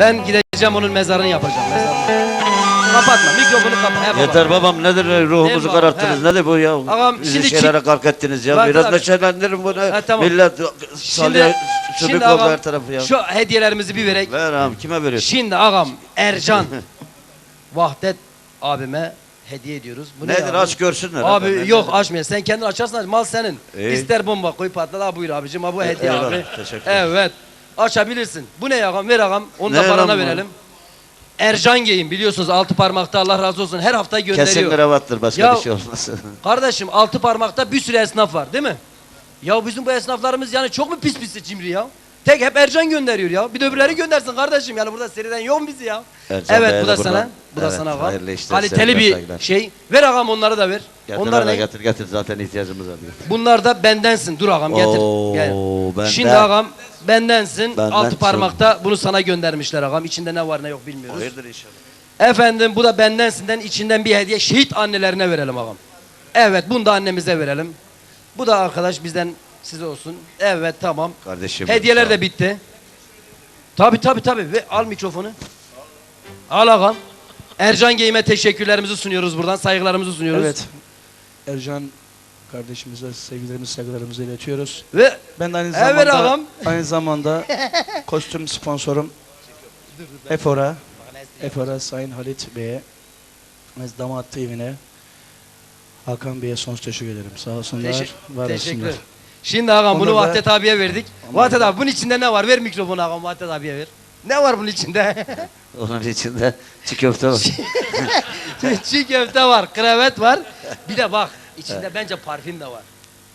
Ben gideceğim onun mezarını yapacağım. Mezarını. Kapatma mikrofonu kapat. He baba. Yeter babam nedir ruhumuzu Eyvallah, kararttınız he. nedir bu ya? Ağam, Bizi şimdi şeylere kalk ettiniz ya. Bak Biraz abi. neşelendirin bunu. Ha, tamam. Millet Şimdi, salya şimdi oldu ağam her tarafı ya. şu hediyelerimizi bir verek. Ver ağam kime veriyorsun? Şimdi ağam Ercan Vahdet abime hediye ediyoruz. Bu ne Nedir abi? aç görsünler. Abi Nedir? yok açmıyor. Sen kendin açarsan aç. mal senin. İyi. İster bomba koy patla ha buyur abicim. Ha bu hediye eyvallah, abi. teşekkür ederim. Evet. Açabilirsin. Bu ne ağam? Ver ağam. Onu da Ne parana lan bu? verelim. Ercan Geyim biliyorsunuz altı parmakta Allah razı olsun her hafta gönderiyor. Kesin kravattır başka Ya- bir şey olmaz. Kardeşim altı parmakta bir sürü esnaf var değil mi? Ya bizim bu esnaflarımız yani çok mu pis pis cimri ya? Tek hep Ercan gönderiyor ya. Bir de öbürleri göndersin kardeşim. Yani burada seriden yok bizi ya? Ercan evet Bey'e bu de da buradan- sana. Bu da Evet, sana ağam. hayırlı işler, Kaliteli sevgiler, bir saygılar. şey. Ver ağam onları da ver. Getir Onlar hele, ne? getir getir zaten ihtiyacımız var. Bunlar da bendensin. Dur ağam getir. Oo, Gel. benden. Şimdi ağam bendensin. Benden Altı çok. parmakta bunu sana göndermişler ağam. İçinde ne var ne yok bilmiyoruz. Hayırdır inşallah. Efendim bu da bendensinden içinden bir hediye şehit annelerine verelim ağam. Evet bunu da annemize verelim. Bu da arkadaş bizden size olsun. Evet tamam. Kardeşim. Hediyeler de bitti. Tabi tabi tabi ve al mikrofonu. Al ağam. Ercan Geyim'e teşekkürlerimizi sunuyoruz buradan. Saygılarımızı sunuyoruz. Evet. Ercan kardeşimize sevgilerimizi, saygılarımızı iletiyoruz. Ve Ben de aynı Evet zamanda ağam. aynı zamanda kostüm sponsorum Efora Efora Sayın Halit Bey'e ve damat evine Hakan Bey'e sonsuz teşekkür ederim. Sağ olsunlar, Teşekkür, var teşekkür. olsunlar. Şimdi ağam bunu da- Vahdet abiye verdik. Vahdet da- abi bunun içinde ne var? Ver mikrofonu ağam Vahdet abiye ver. Ne var bunun içinde? Onun içinde çiğ köfte var. Çiğ köfte var, krevet var. Bir de bak içinde bence parfüm de var.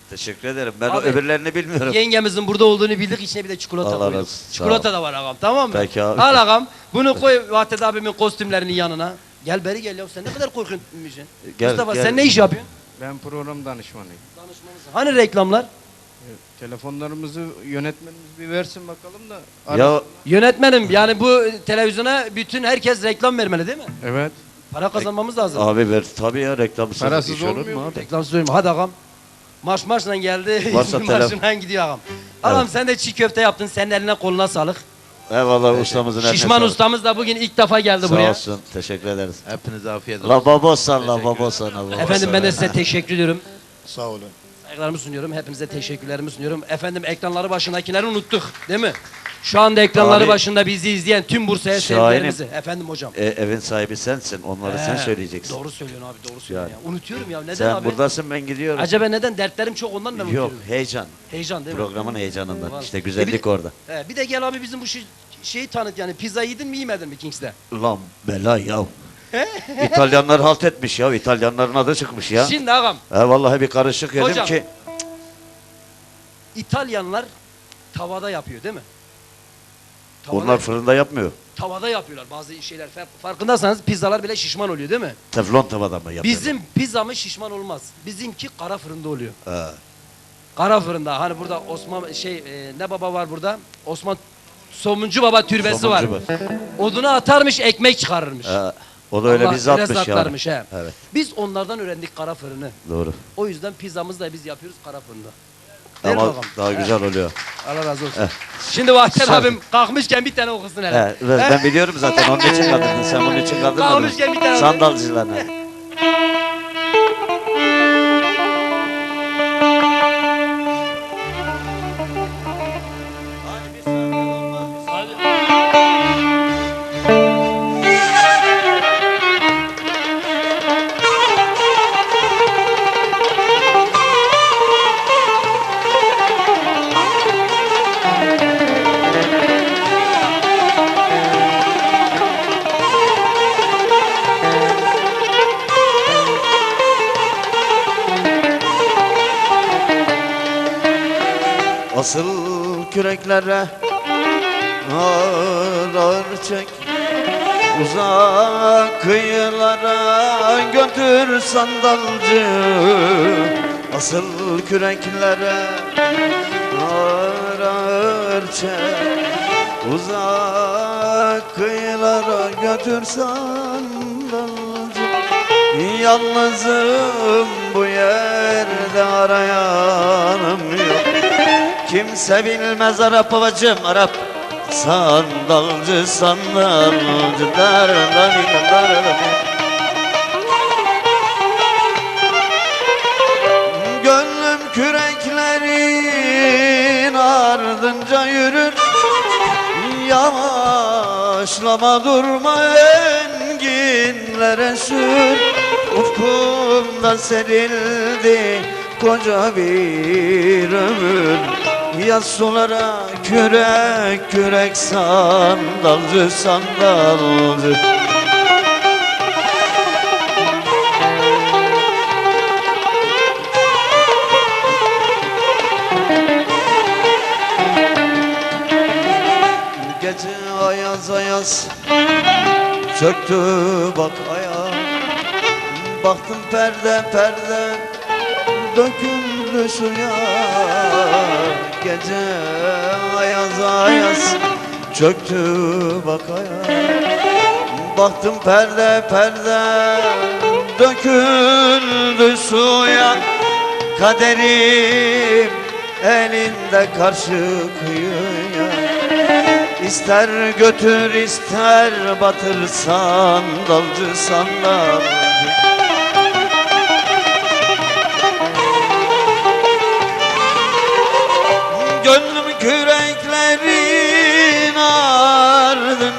Teşekkür ederim. Ben Abi, öbürlerini bilmiyorum. Yengemizin burada olduğunu bildik. içine bir de çikolata Allah koyduk. razı Çikolata ol. da var ağam tamam mı? Peki abi. Al ağam. Bunu koy Vahdet abimin kostümlerinin yanına. Gel beri gel ya sen ne kadar korkunmuşsun. Gel, Mustafa gel. sen ne iş yapıyorsun? Ben program danışmanıyım. Hani reklamlar? E, Telefonlarımızı yönetmenimiz bir versin bakalım da. Ya. Yönetmenim yani bu televizyona bütün herkes reklam vermeli değil mi? Evet. Para kazanmamız lazım. abi ver tabii ya reklamsız Parasız iş olur olmuyor mu mu? abi? Reklam söyleyeyim. Hadi ağam. Marş marşla geldi. Varsa marşından gidiyor ağam. Ağam sen de çiğ köfte yaptın. Senin eline koluna sağlık. Eyvallah ustamızın eline Şişman sağlık. ustamız da bugün ilk defa geldi Sağ buraya. olsun. Teşekkür ederiz. Hepinize afiyet olsun. La babosan la babosan. la babosan. Efendim ben de size teşekkür ediyorum. Sağ olun. Saygılarımı sunuyorum. Hepinize teşekkürlerimi sunuyorum. Efendim ekranları başındakileri unuttuk değil mi? Şu anda ekranları Abi- başında bizi izleyen tüm Bursa'ya Şahinim. sevgilerimizi. Efendim hocam. E, evin sahibi sensin. Onları sen He, söyleyeceksin. Doğru söylüyorsun abi doğru söylüyorsun ya. Unutuyorum ya neden Sen abi? buradasın ben gidiyorum. Acaba neden dertlerim çok ondan mı Yok unutuyorum? heyecan. Heyecan değil mi? Programın heyecanından. Vallahi. İşte E bir güzellik orada. He, bir de gel abi bizim bu şey, şeyi tanıt yani pizza yedin mi yemedin mi Kings'te? Lan bela ya. İtalyanlar halt etmiş ya. İtalyanların adı çıkmış ya. Şimdi ağam He vallahi bir karışık yedim Hocam. ki. İtalyanlar tavada yapıyor değil mi? Tavada, Onlar fırında yapmıyor. tavada yapıyorlar bazı şeyler. Fa- Farkındaysanız pizzalar bile şişman oluyor değil mi? Teflon tavada mı yapıyor? Bizim pizzamız şişman olmaz. Bizimki kara fırında oluyor. He. Kara fırında. Hani burada Osman şey e, ne baba var burada? Osman Somuncu Baba türbesi Somuncu var. Oduna atarmış ekmek çıkarırmış. He. O da öyle Allah bir zatmış öyle yani. he. Evet Biz onlardan öğrendik kara fırını. doğru. O yüzden pizzamızı da biz yapıyoruz kara fırında. Değil Ama daha He. güzel oluyor. Allah razı olsun. Şimdi Vahdet Sağ ol. abim kalkmışken bir tane okusun hele. He, ben, biliyorum zaten onun için kaldırdın. Sen bunun için kaldırmadın. Kalmışken bir tane- Sandalcılarına. Asıl küreklere ağır ağır çek. Uzak kıyılara götür sandalcı. Asıl küreklere ağır ağır çek. Uzak kıyılara götür sandalcı. Yalnızım bu yerde arayanım yok Kimse bilmez Arap babacım Arap. Sandalcı sandalcı dar Gönlüm küreklerin ardınca yürür. Yavaşlama durma enginlere sür. Ufkumda serildi koca bir ömür Yaz sulara kürek kürek sandalcı sandalcı Gece ayaz ayaz Çöktü bak aya. Baktım perde perde Döküldü suya Gece ayaz ayaz Çöktü bak aya. Baktım perde perde Döküldü suya. Kaderim elinde karşı kıyıya. İster götür ister batır sandalcı sandalcı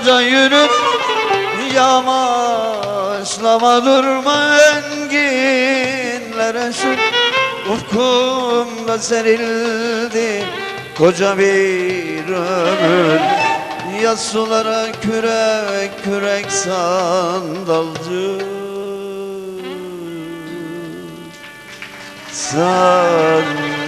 ardınca yürür Yamaçlama durma enginlere sür Ufkumda serildi koca bir ömür. Yaz sulara kürek kürek sandalcı Sandalcı